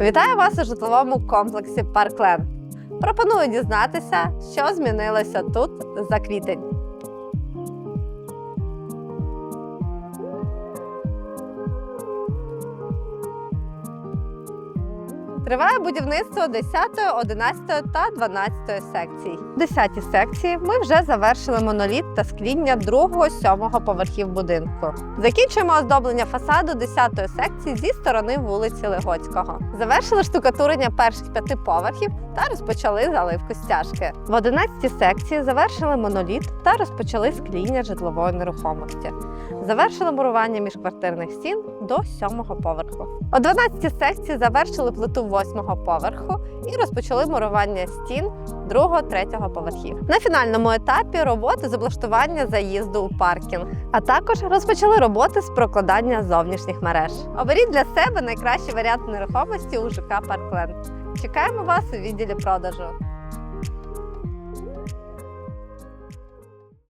Вітаю вас у житловому комплексі Паркленд. Пропоную дізнатися, що змінилося тут за квітень. Триває будівництво 10, 11 та 12 секцій. В 10 секції ми вже завершили моноліт та скління 2-7 поверхів будинку. Закінчуємо оздоблення фасаду 10 секції зі сторони вулиці Легоцького. Завершили штукатурення перших п'яти поверхів та розпочали заливку стяжки. В 11 секції завершили моноліт та розпочали скління житлової нерухомості. Завершили мурування міжквартирних стін до 7 поверху. О 12 секції завершили плиту 8 поверху і розпочали мурування стін 2-3 поверхів. На фінальному етапі роботи з облаштування заїзду у паркінг, а також розпочали роботи з прокладання зовнішніх мереж. Оберіть для себе найкращий варіант нерухомості у ЖК Паркленд. Чекаємо вас у відділі продажу.